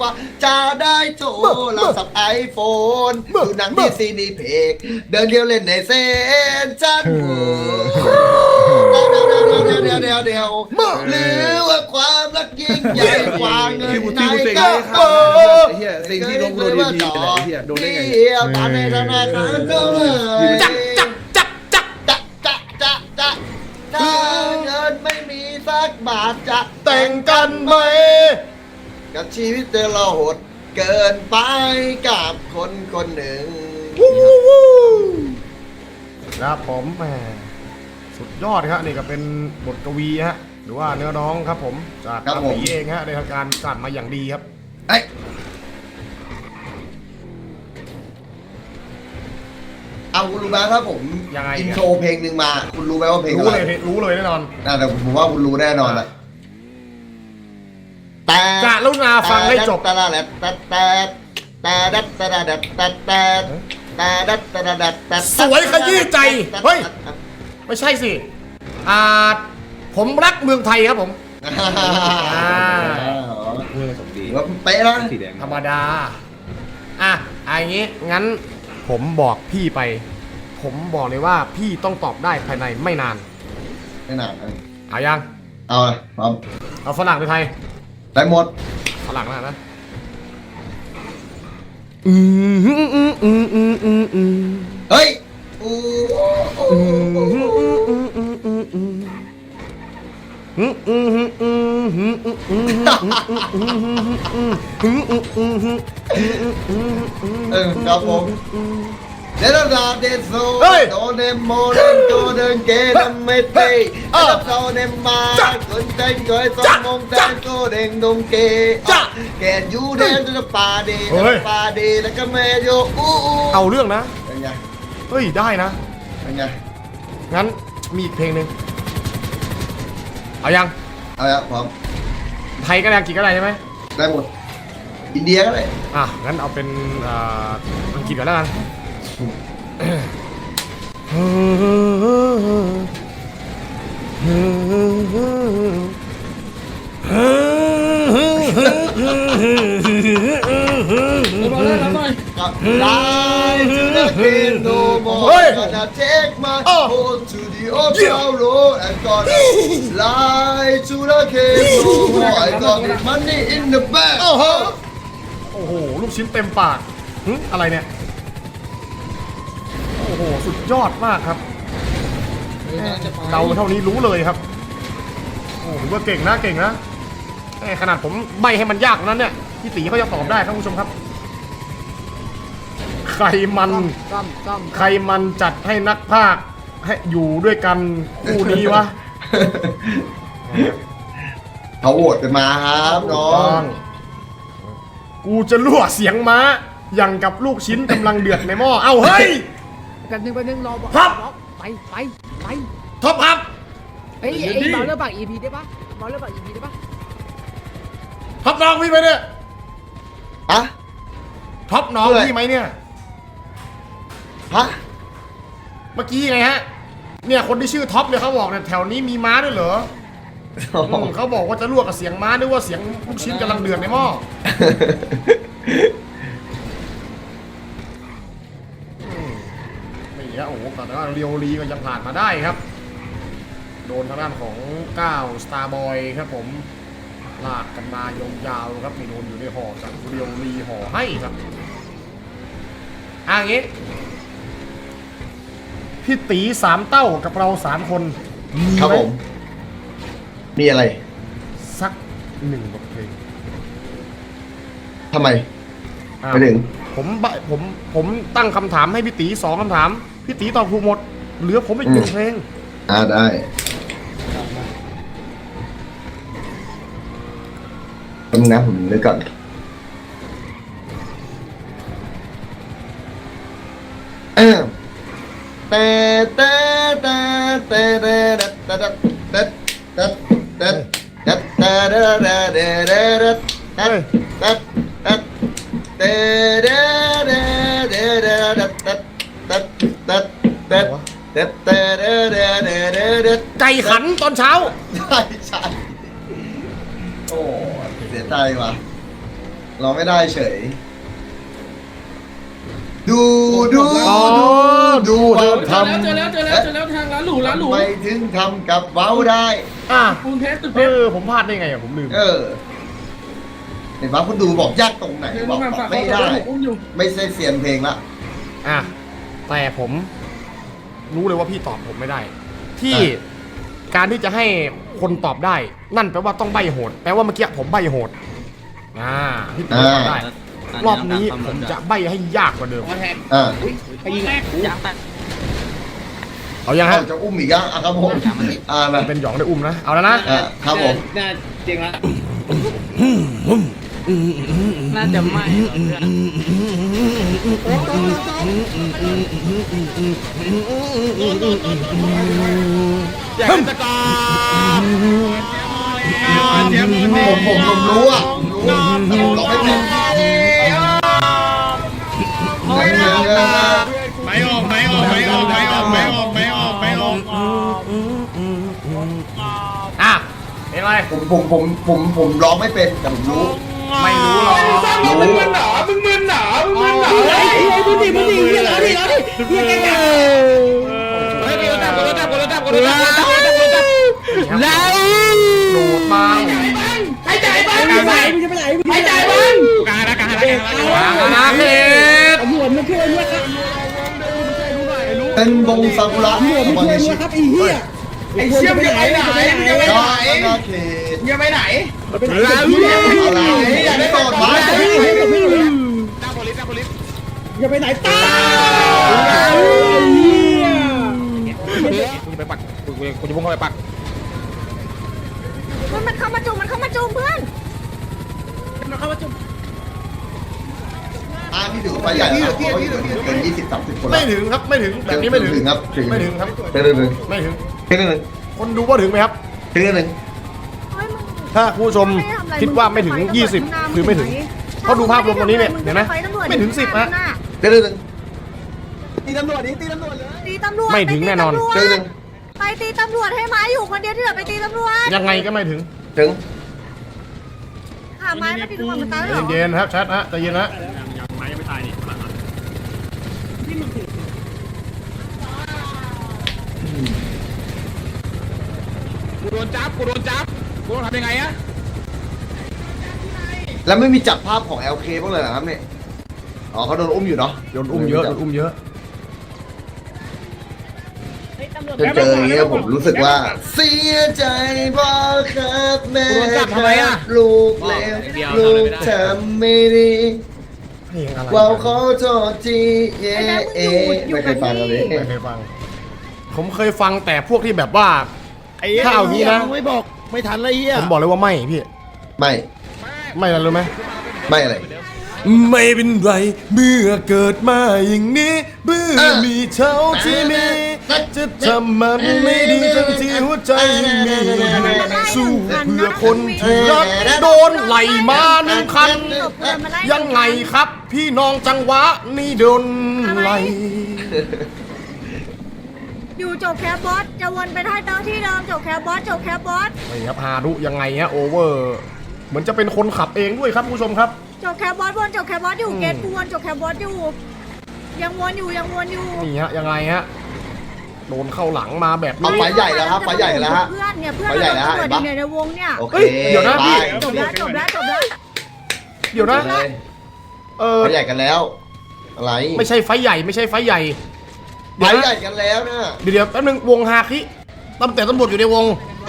ว่าจะได้โทรศัพท์ไอโฟนดูหนังที่ซีนีเพกเดินเดียวเล่นในเซนจันเดียวเดียวเดียวเดียวเดียวหรือว่าความรักยิ่งใหญ่กว่าเงินที่กูในที่กูเซ็งกไอ้ระข้าเป๋าไอ้เหี้ยเซ็งที่ลงโดนดีพีเลยไอ้เหี้ยโดนได้ไงเดียวตามในธนาคารก็เลยจักจักจักจักจะจะจะจะถ้าเงินไม่มีสักบาทจะแต่งกันไหม กับชีวิตเธอเราโหด เกินไปกับคนคนหนึ่งครับผมแหมสุดยอดครับนี่ก็เป็นบทกวีฮะหรือว่าเนื้อร้องครับผมจากอาตีเองฮะได้ทำการจัดมาอย่างดีครับ เอ้ยเอาคุณรู้ไหมถ้าผมยังไง อินโทรเพลงหนึ่งมา คุณรู้ไหมว่าเพลงรู้อะไรเลยรู้เลยแน่นอนน่าแต่ผมว่าคุณรู้แน่นอนแหละ แต่กะลุนาฟังให้จบแต่แต่แต่แต่แต่แต่แต่แต่แต่แต่แต่แต่แต่แต่สวยขยี้ใจ เฮ้ย ไม่ใช่สิ อ่า ผมรักเมืองไทยครับผมอ่าเรื่องสมดีถือว่าเป๊ะนะสีแดงธรรมดา อะเอย่างงี้ งั้นผมบอกพี่ไป ผมบอกเลยว่าพี่ต้องตอบได้ภายในไม่นาน ไม่นานเอายัง เอาเลยพร้อมเอาฝรั่งหรือไทย ได้หมดฝรั่งแล้วนะอืมอืมอืมอืมอืมอืมอืมเฮ้ยอู้อู้อืมอืมอืมอืมอืมอืมอืมอืมอืมอืมอืมอืมอืมอืมอืมเออครับผม เดลลาเดโซเฮ้ยโดเนโมเดนโกเดนเกดเมเตเอลโซเนมาคนใจเกยสมองใจโกเดงดงเกแกยูเดนจะปาเดปาเดแล้วก็เมโยอู้เอาเรื่องนะเป็นไงเฮ้ยได้นะเป็นไงงั้นมีอีกเพลงหนึ่งเอายังเอาละพร้อมไทยก็ได้อังกฤษก็ได้ใช่ไหมได้หมดอินเดียก็ได้อะงั้นเอาเป็นอ่าอังกฤษก่อนแล้วกัน Lies to the king no more. Gonna take my boat to the old town road and gonna lie to the king no more. I got the money in the bank. โอ้โห ลูกชิ้นเต็มปากหึอะไรเนี่ย อ้โห สุดยอดมากครับเดาเท่านี้รู้เลยครับ โอ้ผมว่าเก่งนะเก่งนะแม่ขนาดผมใบให้มันยากกว่านั้นเนี่ยพี่ตีเขาจะตอบได้ครับคุณผู้ชมครับ ใครมันซ่อมซ่อมใครมันจัดให้นักภาคให้อยู่ด้วยกันคู่นี้วะเขาโหวตกันมาครับน้อต้องงกูจะลวกเสียงม้าอย่างกับลูกชิ้นกำลังเดือดในหม้อ เอ้าเฮ้ย กันหนึ่งไปหนึ่งรอบอกครับรอไปไปไปท็อปครับ เฮ้ยไอ้เบาเรื่องปาก EP ได้ปะเบาเรื่องปาก EP ได้ปะท็อปน้องพี่ไหมเนี่ยฮะท็อปน้องเพื่อพี่ไหมเนี่ย ฮะ เมื่อกี้ไงฮะ เนี่ยคนที่ชื่อท็อปเนี่ยเขาบอกเนี่ยแถวนี้มีม้าด้วยเหรออืมเขาบอกว่าจะลวกกับเสียงม้านึกว่าเสียงลูกชิ้นกำลังเดือดในหม้อ นี่ฮะโอ้โหแต่ว่าเรียวรีก็ยังผ่านมาได้ครับ โดนทางด้านของก้าวสตาร์บอยครับผมลากกันมายาวๆครับมีโดนอยู่ในห่อจากเรียวรีห่อให้ครับอะอย่างงี้พี่ตีสามเต้ากับเราสามคนมีครับไหมผม มีอะไรสักหนึ่งบทเพลงทำไมอะไปถึงผมบะผมผมตั้งคำถามให้พี่ตีสองคำถาม พี่ตีตอบถูกหมด เหลือผมอีกหนึ่งอืมเพลงอ่าได้แป๊บนึงนะผมนึกก่อนเออแต่แต่แต่แต่แต่แต่แต่แต่แต่แต่แต่แต่แต่แต่แต่เฮ้ยแต่แต่แต่แต่แต่ แต่แต่แต่แต่แต่แต่ไก่ขันตอนเช้า ใช่ใช่โอ้เสียใจว่ะเราไม่ได้เฉย ดูดูอ๋อดูดูว่าเธอทเจอแล้วเจอแล้วเจอแล้วเจอแล้วทางร้านหรูร้านหรูำไปถึงทำกับเว้าได้ อะปูนเพชรตึกเพเอชร อผมพลาดได้ไงอะผมลืม เออเห็นปะคุณดูบอกยากตรงไหนเดี๋ยวบอกมาตฝาอกบเขาไม่จะได้อุ้มอยู่ไม่ใช่เสียนเพลงละ อะแต่ผม รู้เลยว่าพี่ตอบผมไม่ได้ ที่การที่จะให้คนตอบได้ นั่นแปลว่าต้องใบโหด แปลว่าเมื่อกี้ผมใบโหดอ่าพี่ตอบตอบได้ รอบนี้ผมจะใบให้ยากกว่าเดิมอ่าเอายังเขาฮะจะอุ้มอีกอะอะครับผมอ่ามาเป็นหยองได้อุ้มนะ เอาแล้วนะอ่าครับผมน่าจริงละ น่าจะไม่หรอกเพื่อนผมผมผมรู้อะผมรู้เราไม่เป็นไม่เงินนะไม่ออกไม่ออกไม่ออกไม่ออกไม่ออกไม่ออกไม่ออกอะเป็นไรผมผมผมผมผมร้องไม่เป็นแต่ผมรู้ ไม่รู้หรอกรู้มึงมึนหนามึงมึนหนามึงมึนหนามึงดิมึงดิเฮียเราดิเราดิเฮียแกแกเฮ้ยกดจับกดจับกดจับกดจับกดจับกดจับกดจับแล้วโดดมาหายใจบ้างมึงจะไปไหนมึงจะไปไหนมึงจะไปไหนกลางนะกลางนะกลางนะวางอาณาเขตตำรวจมาช่วยด้วยครับเป็นบงซากุระตำรวจมาช่วยด้วยครับไอ้เหี้ยไอ้เชี่ยมึงจะไปไหนมึงจะไปไหนก็อาณาเขตมึงจะไปไหนไปไหนเหี้ย อะไรอยากได้ตอดไม้จับโพลิสจับโพลิสอย่าไปไหนตายเหี้ยกูจะไปปักกูกูจะพุ่งเข้าไปปักมันมันเข้ามาจุ่มมันเข้ามาจุ่มเพื่อนมันเข้ามาจุ่มอ่านี่ถือไฟใหญ่แล้วเขาอยู่เกินยี่สิบสามสิบคนไม่ถึงครับไม่ถึงแบบนี้ไม่ถึงครับไม่ถึงครับถึงหนึ่งถึงไม่ถึงถึงหนึ่งคนดูว่าถึงไหมครับถึงหนึ่งเฮ้ยมึง ถ้าคุณผู้ชมไม่ได้ทำอะไรคิดว่าไม่ถึงง20 คือไม่ถึง เพราะดูภาพรวมตรงนี้เนี่ยเห็นไหมไม่ถึง 10ฮะถึงหนึ่งตีตำรวจไม่ถึงแน่นอนไปถึงตีหนึ่งตำรวจไปตีตำรวจให้ไม้อยู่คนเดียวที่เหลือไปตีตำรวจยังไงก็ไม่ถึงถึงหาไม้มาตีตำรวจมันตายแล้วเหรอเย็นๆครับแชทฮะใจเย็นนะกูโดนจับกูโดนจับ กูต้องทำยังไงอะแล้วไม่มีจับภาพของ LK บ้างเลยเหรอครับเนี่ย อ๋อเขาโดนอุ้มอยู่เนาะโดนอุ้มเยอะโดนอุ้มเยอะจนเจออย่างเงี้ยผมรู้สึกว่า เสียใจพ่อครับแม่ครับลูกแล้วลูกทำไม่ดีเพลงอะไรว่าขอโทษทีเย่เอ๋ไม่เคยฟังกันเลยไม่เคยฟัง ผมเคยฟังแต่พวกที่แบบว่า ถ้าเอางี้นะไม่บอกไม่ทันเลยเฮียผมบอกเลยว่าไม่พี่ ไม่ ไม่อะไรรู้ไหมไม่อะไร ไม่เป็นไร เมื่อเกิดมาอย่างนี้ เมื่อเออมีเท่าที่มี จะทำมันไม่ดีทั้งที่หัวใจยังมีสู้เพื่อคนที่รักโดนไหลมาหนึ่งคัน ยังไงครับ พี่น้องจังหวะนี่โดนไหล อ ยู่จบแคปบอสจะวนไปท่าเดิมที่เดิมจบแคปบอสจบแคปบอสนี่ครับฮารุยังไงฮะโอเวอร์เหมือนจะเป็นคนขับเองด้วยครับผู้ชมครับ จบแคปบอสวนจบแคปบอสอยู่อืม เกตกูวนจบแคปบอสอยู่ ยังวนอยู่ยังวนอยู่นี่ฮะยังไงฮะโดนเข้าหลังมาแบบเอานี้ ไฟใหญ่แล้วครับไฟใหญ่แล้วฮะ เพื่อนเนี่ยเพื่อนไฟใหญ่แล้วเราเห็นตำรวจปะอยู่ในวงเนี่ยโอเคเอ้ยเดี๋ยวนะไปพี่จบแล้วจบแล้วจบแล้วเดี๋ยวนะ เลยเออไฟใหญ่กันแล้ว อะไรไม่ใช่ไฟใหญ่ไม่ใช่ไฟใหญ่ ไฟใหญ่กันแล้วนะเดี๋ยวเดี๋ยวแป๊บนึงวงฮาคิตำแต่ตำรวจอยู่ในวง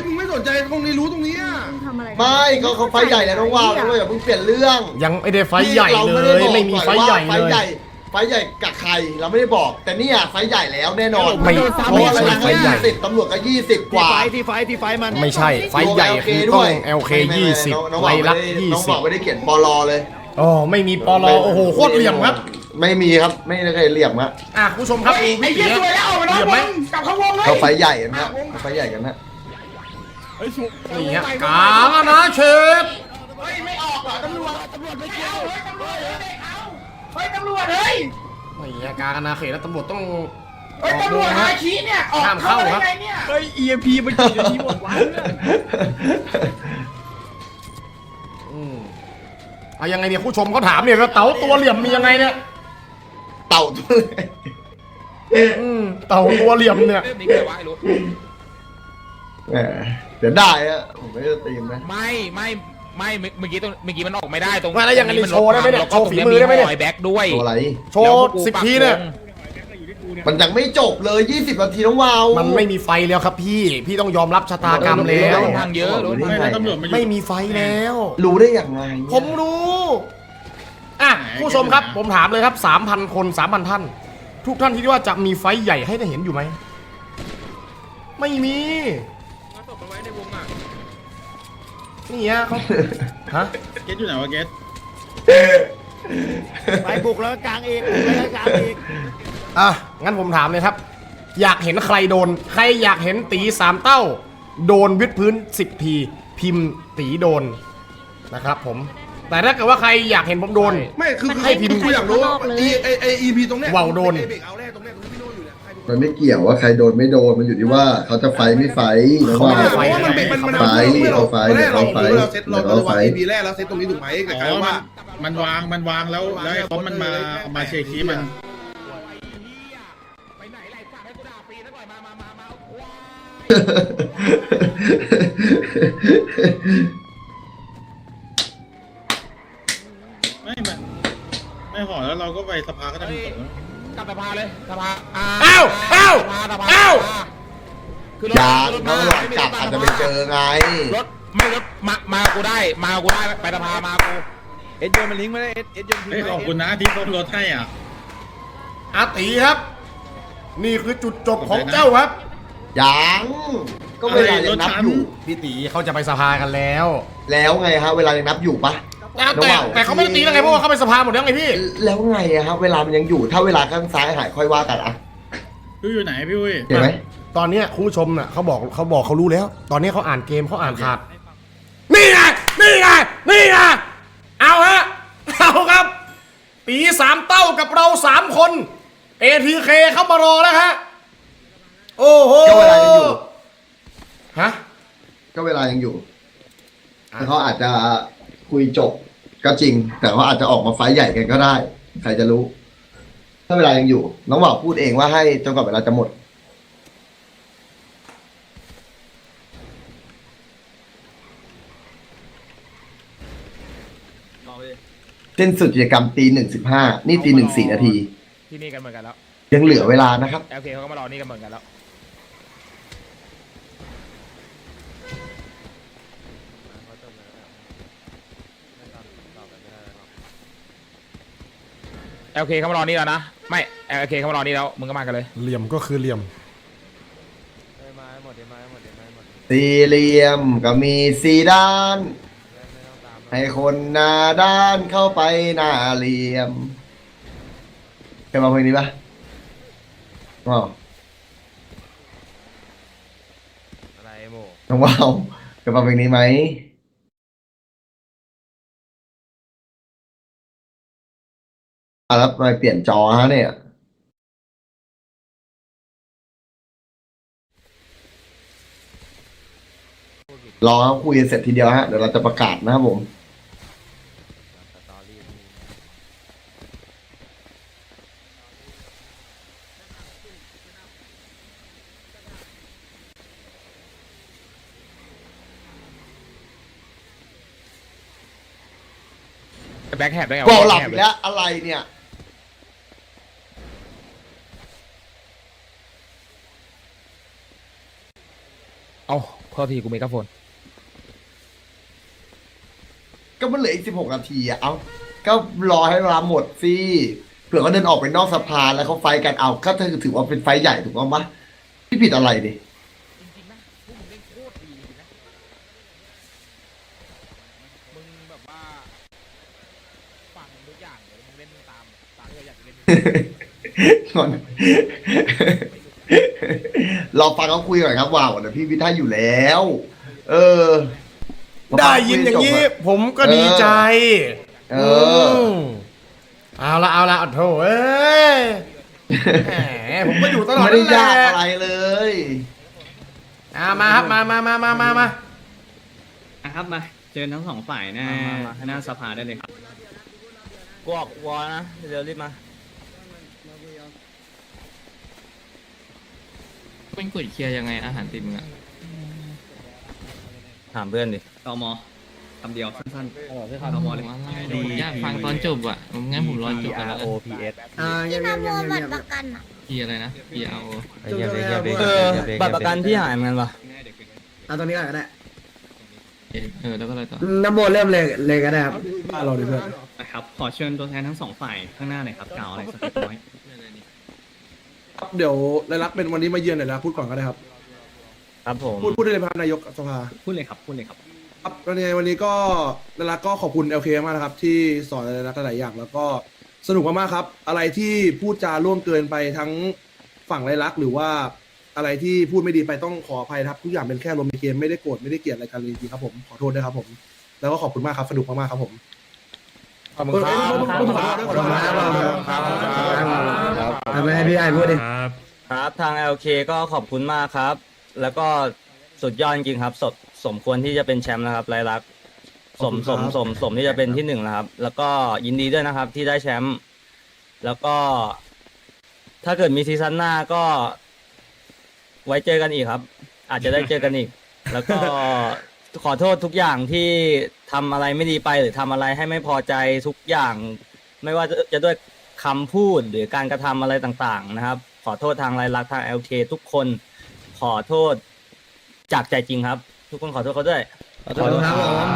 มึงไม่สนใจตรงนี้รู้ตรงนี้อะมึงทำอะไรไม่เขาเขาไฟใหญ่แล้วน้องวาวด้วยอย่าเพิ่งเปลี่ยนเรื่องยังไม่ได้ไฟใหญ่ราเลด้ย บอกไม่มีไฟใหญ่ไฟเลใหญ่ย ไฟใหญ่กับใครเราไม่ได้บอก แต่เนี่ยไฟใหญ่แล้วแน่นอนไม่เพราะอะไรไม่นะใช่ไฟใหญ่ ยี่สิบตำรวจก็ยี่สิบกว่า ที่ไฟที่ไฟมันไม่ใช่ ไฟใหญ่คือต้อง LK ไม่ไม่ไม่น้องน้อง20ไวบอกรักไม่ได้น้องบอกไม่ได้เขียนปลอเลย 20อ๋อไม่มีปลอโอ้โหโคตรเหลี่ยมครับ ไม่มีครับไม่ได้เคยเหลี่ยมครับอะคุณผู้ชมครับดูพี่เตี๋ยเหลี่ยมไหมกลับเข้าวงเลยเขาไฟใหญ่กันนะเขาไฟใหญ่กันนะนี่ฮะกลางอาณาเขตเฮ้ยไม่ออกเหรอตำรวจตำรวจไม่เกี่ยวเฮ้ยตำรวจเฮ้ยเอาเฮ้ยตำรวจเฮ้ยนี่ฮะกลางอาณาเขตแล้วตำรวจต้องเฮ้ยตำรวจฮาคีเนี่ยออกห้ามเข้าครับได้ไงเนี่ยเฮ้ย EMP มันกี่นาทีหมดวะอืมเอายังไงเนี่ยผู้ชมเขาถามเนี่ยว่าเต๋าตัวเหลี่ยมมียังไงเนี่ยเต่าตัวเลย อืมเต๋าตัวเหลี่ยมเนี่ยเรื่องนี้คืออะไรวะไอ้รู้แหมเดี๋ยวได้อะผมไม่ได้ตีมนะไม่ไม่ไม่เมื่อเมื่อกี้ตรงเมื่อกี้มันออกไม่ได้ตรงว่าแล้วยังไงนี่โชว์ได้ไหมเนี่ยแล้วก็โชว์ฝีมือได้ไหมเนี่ยตรงมีแบ็คด้วยตัวอะไร โชว์สิบทีเนี่ยมันยังไม่จบเลย 20 นาทีน้องวาวมันไม่มีไฟแล้วครับพี่ พี่ต้องยอมรับชะตากรรมแล้วรถพังเยอะรถพังไม่แล้วตำรวจมาอยู่ไม่มีไฟแล้ว รู้ได้อย่างไงผมรู้ อะผู้ชมครับผมถามเลยครับ 3,000 คน 3,000 ท่าน ทุกท่านคิดว่าจะมีไฟท์ใหญ่ให้ได้เห็นอยู่ไหม ไม่มีตกไปไว้ในวงอะนี่ฮะเขา ฮะเกตอยู่ไหนวะเกตไปบุกแล้วกลางเอกบุกแล้วกลางเอกอะงั้นผมถามเลยครับ อยากเห็นใครโดน ใครอยากเห็นตีสามเต้า โดนวิดพื้น 10 ที พิมพ์ตีโดนนะครับผม แต่ถ้าเกิดว่าใครอยากเห็นผมโดน ไม่คือให้พิมพ์กูอยากรู้ไอไอไออีพีตรงเนี้ยว่าวโดน ไอ้เบรกเอาแรกตรงเนี้ยตรงที่พี่โน่อยู่เนี่ยใครเป็นคนมันไม่เกี่ยวว่าใครโดนไม่โดนมันอยู่ที่ว่าเขาจะไฟไม่ไฟน้องเขาวาไม่วไฟ เพราะว่ามันเป็นมันมันไฟเมื่อเราเอาไฟตอนแรกเราเอาไฟเราเซตเราเอาเราไฟวางอีพีแรกเราเซตตรงนี้ถูกไหมแต่กลายอ๋อเป็นว่า มันวางมันวางแล้วแล้วไอ้คอมมันมามาเชคีมันไปไหนไรฝากให้กูด่าฟรีสักหน่อยมามามามาเอาว้า ไม่ไม่ไม่ห่อแล้วเราก็ ไปสภาก็ได้เฮ้ยผลกลับสภาเลยสภาอ้าวอ้าวสภาสภาอ้าว คือรถยางรถน้องหลอดไม่มีกลับรถอาจจะไปเจอไง รถไม่รถมามากูได้ มากูได้ไปสภามากูเอ็ดโยนมันลิงก์ไม่ได้เอ็ดเอ็ดโยนเฮ้ยขอบคุณนะที่เพิ่มรถให้อะ อาตีครับ นี่คือจุดจบของเจ้าครับ ยัง ก็เวลายังนับอยู่ พี่ตีเขาจะไปสภากันแล้ว แล้วไงฮะ เวลายังนับอยู่ปะ แต่แต่ระหว่าง แต่เขาไม่ได้ตีแล้วไงเพราะว่าเขาไปสภาหมดแล้วไงพี่แล้วไงอะครับเวลามันยังอยู่ถ้าเวลาข้างซ้ายหายค่อยว่ากันอะพี่อยู่ไหนพี่อุ้ยเห็นไหมตอนเนี้ยคุณผู้ชมน่ะเขาบอกเขาบอกเขารู้แล้ว ตอนนี้เขาอ่านเกมเขาอ่านขาด นี่ไงนี่ไงนี่ไงเอาฮะเอาครับ ตีสามเต้ากับเราสามคน ATK เข้ามารอแล้วฮะโอ้โหก็เวลายังอยู่ ฮะก็เวลายังอยู่แต่เขาอาจจะคุยจบ ก็จริง แต่เขาอาจจะออกมาไฟท์ใหญ่กันก็ได้ ใครจะรู้ ถ้าเวลายังอยู่ น้องบอกพูดเองว่าให้จนกว่าเวลาจะหมด สิ้นสุดกิจกรรมตีหนึ่งสิบห้านี่ตีหนึ่งสี่นาที ที่นี่กันเหมือนกันแล้ว ยังเหลือเวลานะครับ โอเคเขาก็มารอนี่กันเหมือนกันแล้ว โอเคเขามารอนี่แล้วนะ ไม่โอเคเขามารอนี่แล้ว มึงก็มากันเลย เหลี่ยมก็คือเหลี่ยมสี่เหลี่ยมก็มีสี่ด้านให้คนหน้าด้านเข้าไปหน้าเหลี่ยมเคยฟังเพลงนี้ปะว้าวอะไรโมน้องว้าวเคยฟังเพลงนี้ไหม อะแล้วทำไมเปลี่ยนจอฮะเนี่ย รอคุยกันเสร็จทีเดียวฮะ เดี๋ยวเราจะประกาศนะครับผม แบ็คแฮปได้ไงบอกหลับแบ็คอีแฮกแล้วอะไรเนี่ย อ้าโทษทีกูมีกระโฟนก็มันเหลืออีกสิบหกนาทีอะเอาก็รอให้เวลาหมดสิเผื่อเขาเดินออกไปนอกสะพานแล้วเขาไฟท์กันเอาก็ถือว่าเป็นไฟท์ใหญ่ถูกต้องปะพี่ผิดอะไรดิจริงๆนะพวกมึงเล่นโคตรดีจริงๆนะมึงแบบว่าฟังทุกอย่างเลยมึงเล่นตามตามที่เราอยากจะเล่นก่อน เราฟังเขาคุยก่อนครับว้าวเดี๋ยวพี่วิทย์อยู่แล้ว เออได้ยินอย่างนี้ ผมก็ดีใจ เออมเอาละเอาละโถเอ้ยแหมผมก็อยู่ตลอดไม่ได้นั่นแหยากละอะไรเลยอ่ามาครับมามามามามามาอะครับมาเจอทั้งสองฝ่ายหน้าหน้าสภาได้เลยครับกูออกวอลนะเดี๋ยวรีบมา เป็นกดเคลียร์ยังไงอาหารติดมึงอะถามเพื่อนดิ ตมคำเดียวสั้นๆ ตมเลยอยากฟังตอนจบอะผมงั้นผมรอจบกันแล้วกันอ่าที่เงียบนเงียบโมเงียบ บัตเงียบรประกันอะพี่อะไรนะพี่เอาเออบัตรประกันพี่หายเหมือนกันปะเอาตรงนี้ก่อนก็ได้เออแล้วก็อะไรต่อ น้ำโมเริ่มเลยเลยก็ได้ครับรอดูเพื่อนนะครับ ขอเชิญตัวแทนทั้งสองฝ่ายข้างหน้าหน่อยครับกล่าวอะไรสักเล็กน้อย ครับเดี๋ยวรายลักษณ์เป็นวันนี้มาเยือนหน่อยนะพูดก่อนก็ได้ครับ ครับผม พูดพูดได้เลยครับนายกสภา พูดเลยครับ พูดเลยครับ ครับวันนี้วันนี้ก็รายลักษณ์ก็ขอบคุณเอลเคมากนะครับ ที่สอนรายลักษณ์หลายอย่าง แล้วก็สนุกมากๆครับ อะไรที่พูดจาล่วงเกินไปทั้งฝั่งรายลักษณ์หรือว่าอะไรที่พูดไม่ดีไปต้องขออภัยนะครับทุกอย่างเป็นแค่ลมณ์ในเกมไม่ได้โกรธไม่ได้เกลียดอะไรกันเลยจริงๆครับผมขอโทษด้วยครับผม แล้วก็ขอบคุณมากครับสนุกมากๆครับผม ขอบคุณครับขอบคุณครับขอบคุณครับเอาไปให้พี่ไอ้พูดดิครับทาง LK ก็ขอบคุณมากครับ แล้วก็สุดยอดจริงครับสมสมควรที่จะเป็นแชมป์นะครับไรลักษณ์สมสมสมสมที่จะเป็นที่หนึ่งนะครับ แล้วก็ยินดีด้วยนะครับ ที่ได้แชมป์แล้วก็ ถ้าเกิดมีซีซั่นหน้าก็ ไว้เจอกันอีกครับ อาจจะได้เจอกันอีก แล้วก็ ขอโทษทุกอย่างที่ทำอะไรไม่ดีไปหรือทำอะไรให้ไม่พอใจทุกอย่าง ไม่ว่าจะจะด้วยคำพูดหรือการกระทำอะไรต่างๆ นะครับ ขอโทษทางรายลักษณ์ทาง LK ทุกคนขอโทษจากใจจริงครับ ทุกคนขอโทษเขาด้วย ขอบคุณครับผม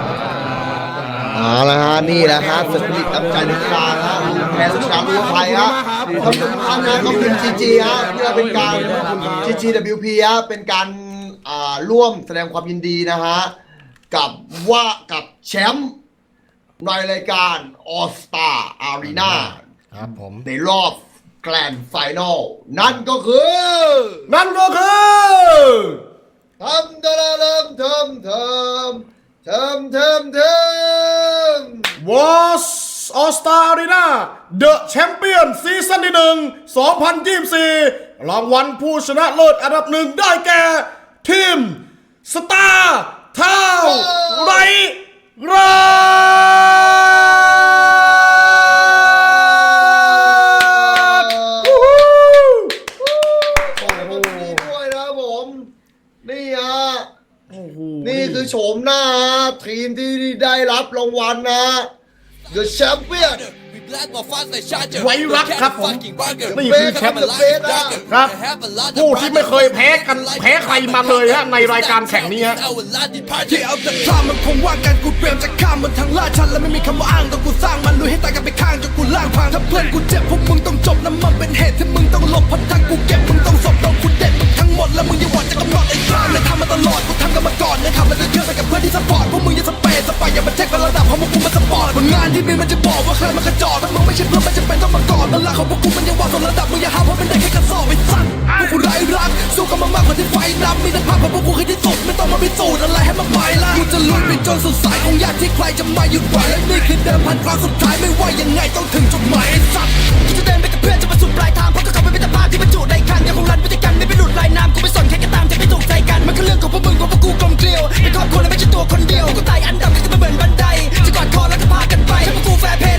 เอาละฮะนี่แหละฮะสปิริตน้ำใจนักกีฬาฮะรู้แพ้ทุกชารู้ภัยฮะทำสำคัญนะต้องเป็นจีจีฮะเพื่อเป็นการจีจี WP ฮะเป็นการอ่าร่วมแสดงความยินดีนะฮะ กับว่ากับแชมป์ในรายการ All Star Arena ครับผมในรอบแกรนด์ไฟนอลนั่นก็คือ นั่นก็คือทำเทิมเทิมเทิมเทิมเทิมเทิมวอสออสตาอารีนาเดอะแชมเปี้ยนซีซั่นที่หนึ่ง2024 รางวัลผู้ชนะเลิศอันดับหนึ่งได้แก่ทีมสตาร์ เท่าไรรักขอบคุณนี่ด้วยนะครับผม นี่ฮะนี่คือโฉมหน้า ทีมที่ได้รับรางวัลนะ The Champion ไว้รักครับผมนี่เบคือสแชครับมป์ The Best อะครับผู้ที่ไม่เคยแพ้กันแพ้ใครมาเลยฮะในรายการแข่งนี้ฮะที่เอาแต่พลาดมันคงว่ากันกูเตรียมจะข้ามมันทางลาดชันและไม่มีคำว่าอ้างต้องกูสร้างมันลุยให้ตายกันไปข้างจนกูล่างพังถ้าเพื่อนกูเจ็บพวกมึงต้องจบน้ำมันเป็นเหตุที่มึงต้องหลบพันทางกูเก็บมึงต้องศพต้องกูเด็ดมึงทั้งหมดแล้วมึงอย่าหวังจะกำหนดไอ้คลาน วกกูมันยังว่าส่วนระดับมึงอย่าหาเพราะเป็นได้แค่กระสอบไอ้สัตว์พวกกูไร้รักสู้กันมามากกว่าที่ไฟนำมีแต่ภาพของพวกกูคือที่สุดไม่ต้องมาพิสูจน์อะไรให้มากมายละกูจะลุยไปจนสุดสายคงยากที่ใครจะมาหยุดไหวและนี่คือเดิมพันครั้งสุดท้ายไม่ว่ายังไงต้องถึงจุดหมายไอ้สัตว์กูจะเดินไปกับเพื่อนจะมาสุดปลายทางเพราะก็เขาเป็นมิตรภาพที่บรรจุในครั้งยังคงรันไปด้วยกันไม่ไปหลุดลายน้ำกูไม่สนแค่กระตามจะไม่ถูกใจกันมันคือเรื่องของพวกมึงเพราะพวกกูกลมเกลียวเป็นครอบครัวและไม่ใช่ตัวคนเดียวกูตายอันดับก็จะไม่เหมือนบันไดจะกอดคอแล้วก็พากันไปถ้าพวกกูแฟร์เพล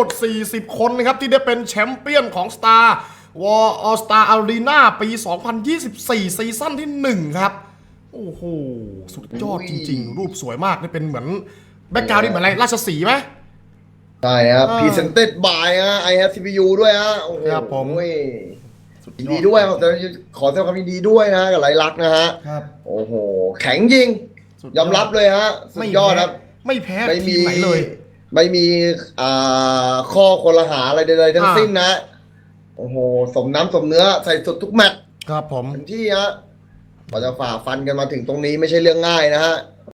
มด 40 คนนะครับ ที่ได้เป็นแชมเปี้ยนของ Star War All Star Arena ปี 2024 ซีซั่นที่ 1 ครับ โอ้โห สุดยอดจริง ๆ รูปสวยมากนี่เป็นเหมือน แบ็กกราวด์นี่เหมือนอะไร ราชสีห์ไหมใช่ครับอ่า Presented by ฮะ I have CPU ด้วยฮะโอ้โหครับผมสุดยินอดีด้วยขอขอแสดงความยินดีด้วยนะกับไรลักษณ์นะฮะครับโอ้โห แข็งจริงสุดยอมรับเลยฮะสุดยอดครับ ไม่แพ้ไม่ทีมีมไหนเลย ไม่มีอ่าข้อคนละหาอะไรใดๆทั้งอ่าสิ้นนะ โอ้โห สมน้ำสมเนื้อใส่สุดทุกแมตช์ครับผม เต็มที่ฮะกว่าจะฝ่าฟันกันมาถึงตรงนี้ไม่ใช่เรื่องง่ายนะฮะ